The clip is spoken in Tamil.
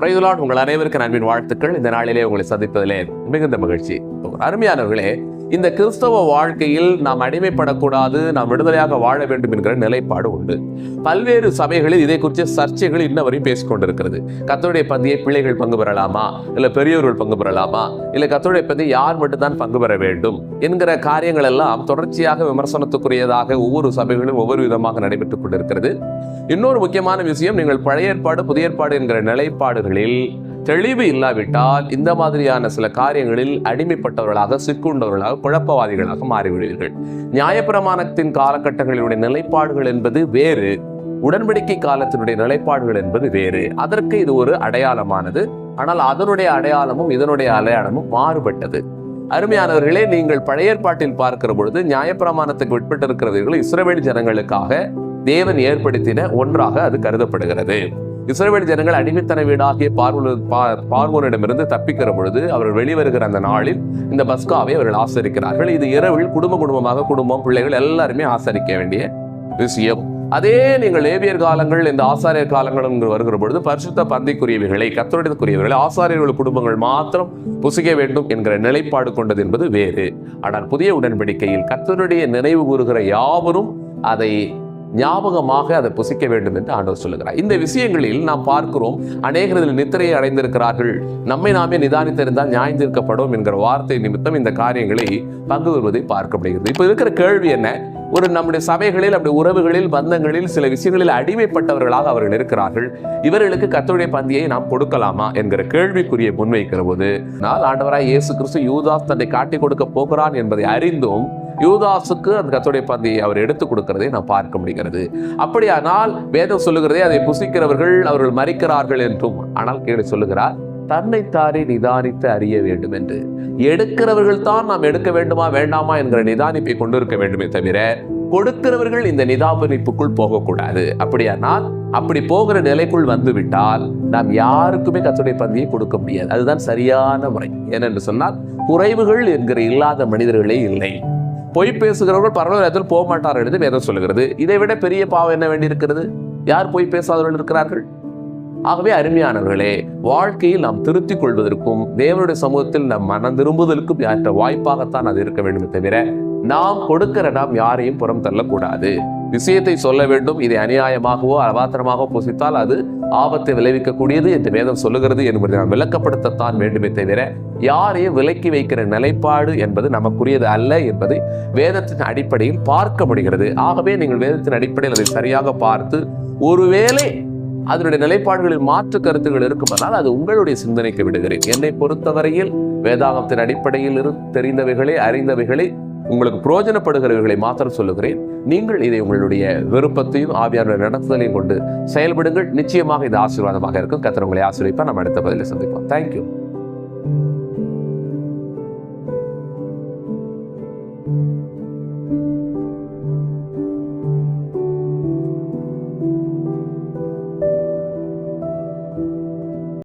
பிரைதுலான் உங்கள் அனைவருக்கு அன்பின் வாழ்த்துக்கள். இந்த நாளிலே உங்களை சந்திப்பதிலே மிகுந்த மகிழ்ச்சி. அருமையானவர்களே இந்த கிறிஸ்தவ வாழ்க்கையில் நாம் அடிமைப்படக்கூடாது நாம் விடுதலையாக வாழ வேண்டும் என்கிற நிலைப்பாடு உண்டு. பல்வேறு சபைகளில் இதை குறித்த சர்ச்சைகள் இன்ன வரையும் பேசிக்கொண்டிருக்கிறது கத்தோடைய பந்தியை பிள்ளைகள் பங்கு பெறலாமா? இல்லை பெரியவர்கள் பங்கு பெறலாமா? இல்லை கத்தோடைய பந்தியை யார் மட்டும்தான் பங்கு பெற வேண்டும்? என்கிற காரியங்கள் எல்லாம் தொடர்ச்சியாக விமர்சனத்துக்குரியதாக ஒவ்வொரு சபைகளும் ஒவ்வொரு விதமாக நடைபெற்றுக் கொண்டிருக்கிறது. இன்னொரு முக்கியமான விஷயம் நீங்கள் பழைய ஏற்பாடு புதிய ஏற்பாடு என்கிற நிலைப்பாடுகளில் தெளிவு இல்லாவிட்டால் இந்த மாதிரியான சில காரியங்களில் அடிமைப்பட்டவர்களாக சிக்குண்டவர்களாக குழப்பவாதிகளாக மாறிவிடுவீர்கள். நியாயப்பிரமாணத்தின் காலகட்டங்களினுடைய நிலைப்பாடுகள் என்பது வேறு. உடன்படிக்கை காலத்தினுடைய நிலைப்பாடுகள் என்பது வேறு. அதற்கு இது ஒரு அடையாளமானது. ஆனால் அதனுடைய அடையாளமும் இதனுடைய அடையாளமும் மாறுபட்டது. அருமையானவர்களே நீங்கள் பழைய ஏற்பாட்டில் பார்க்கிற பொழுது நியாயப்பிரமாணத்துக்கு உட்பட்டிருக்கிறவர்கள் இஸ்ரேல் ஜனங்களுக்காக தேவன் ஏற்படுத்தின ஒன்றாக அது கருதப்படுகிறது. இஸ்ரேல் ஜனங்கள் அடிமைத்தன வீடாகிய பார்வ பார்வோனிடமிருந்து தப்பிக்கிற பொழுது அவர்கள் வெளிவருகிற அந்த நாளில் இந்த பஸ்காவை அவர்கள் ஆசரிக்கிறார்கள். இது இரவில் குடும்ப குடும்பமாக குடும்பம் பிள்ளைகள் எல்லாருமே ஆசரிக்க வேண்டிய விஷயம். அதே நீங்கள் லேவியர் காலங்கள் இந்த ஆசாரியர் காலங்கள் வருகிற பொழுது பரிசுத்த பந்திக்குரியவைகளை கத்தோடத்துக்குரியவர்களை ஆசாரியர்கள் குடும்பங்கள் மாத்திரம் புசிக்க வேண்டும் என்கிற நிலைப்பாடு கொண்டது என்பது வேறு. ஆனால் புதிய உடன்படிக்கையில் கத்தருடைய நினைவு கூறுகிற யாவரும் அதை ஞாபகமாக அதை புசிக்க வேண்டும் என்று ஆண்டவர் சொல்லுகிறார். இந்த விஷயங்களில் நாம் பார்க்கிறோம் அநேகரில் நித்திரையை அடைந்திருக்கிறார்கள். நம்மை நாமே நிதானித்திருந்தால் நியாயந்திருக்கப்படும் என்கிற வார்த்தை நிமித்தம் இந்த காரியங்களை பங்கு வருவதை பார்க்கப்படுகிறது இப்போ இருக்கிற கேள்வி என்ன? ஒரு நம்முடைய சபைகளில் அப்படி உறவுகளில் பந்தங்களில் சில விஷயங்களில் அடிமைப்பட்டவர்களாக அவர்கள் இருக்கிறார்கள். இவர்களுக்கு கத்தோடைய பந்தியை நாம் கொடுக்கலாமா என்கிற கேள்விக்குரிய முன்வைக்கிற போது நான் ஆண்டவராய் இயேசு கிறிஸ்து யூதாஸ் தன்னை காட்டி கொடுக்க போகிறான் என்பதை அறிந்தும் யூதாசுக்கு அந்த கத்தோடைய பந்தியை அவர் எடுத்து கொடுக்கிறதை நாம் பார்க்க முடிகிறது. அப்படியானால் வேதம் சொல்லுகிறதே அதை புசிக்கிறவர்கள் அவர்கள் மறிக்கிறார்கள் என்றும் ஆனால் கீழே சொல்லுகிறார் தன்னைத்தானே நிதானித்து அறிய வேண்டும் என்று எடுக்கிறவர்கள் தான் நாம் எடுக்க வேண்டுமா வேண்டாமா என்கிற நிதானிப்பை கொண்டிருக்க வேண்டுமே தவிர கொடுக்கிறவர்கள் இந்த நிதாபனிப்புக்குள் போகக்கூடாது. அப்படியானால் அப்படி போகிற நிலைக்குள் வந்துவிட்டால் நாம் யாருக்குமே கத்துடைய பந்தியை கொடுக்க முடியாது. அதுதான் சரியான முறை. ஏனென்று சொன்னால் குறைவுகள் என்கிற இல்லாத மனிதர்களே இல்லை. பொய் பேசுகிறவர்கள் பரலோகத்தில் போக மாட்டார்கள் என்று வேதம் சொல்லுகிறது. இதை விட பெரிய பாவம் என்ன வேண்டியிருக்கிறது யார் பொய் பேசாதவர்கள் இருக்கிறார்கள்? ஆகவே அருமையானவர்களே வாழ்க்கையில் நாம் திருத்திக் கொள்வதற்கும் தேவனுடைய சமூகத்தில் நம் மனம் திரும்புதலுக்கும் ஏற்ற வாய்ப்பாகத்தான் அது இருக்க வேண்டுமே தவிர நாம் கொடுக்கிற நாம் யாரையும் புறம் தள்ளக்கூடாது. விஷயத்தை சொல்ல வேண்டும் இதை அநியாயமாகவோ அவாத்திரமாகவோ புசித்தால் அது ஆபத்தை விளைவிக்கக்கூடியது என்று வேதம் சொல்லுகிறது என்பதை நாம் விளக்கப்படுத்தத்தான் வேண்டுமே தவிர யாரையும் விலக்கி வைக்கிற நிலைப்பாடு என்பது நமக்குரியது அல்ல என்பதை வேதத்தின் அடிப்படையில் பார்க்க முடிகிறது. ஆகவே நீங்கள் வேதத்தின் அடிப்படையில் அதை சரியாக பார்த்து ஒருவேளை அதனுடைய நிலைப்பாடுகளில் மாற்று கருத்துகள் இருக்குமானால் அது உங்களுடைய சிந்தனைக்கு விடுகிறேன். என்னை பொறுத்தவரையில் வேதாகத்தின் அடிப்படையில் இரு தெரிந்தவைகளை அறிந்தவைகளை உங்களுக்கு புரோஜனப்படுகிறவர்களை மாத்திரம் சொல்லுகிறேன். நீங்கள் இதை உங்களுடைய விருப்பத்தையும் ஆவியாருடைய நடத்துதலையும் கொண்டு செயல்படுங்கள். நிச்சயமாக இது ஆசீர்வாதமாக இருக்கும். கத்திர உங்களை நம்ம அடுத்த பதிலில் சந்திப்போம். தேங்க்யூ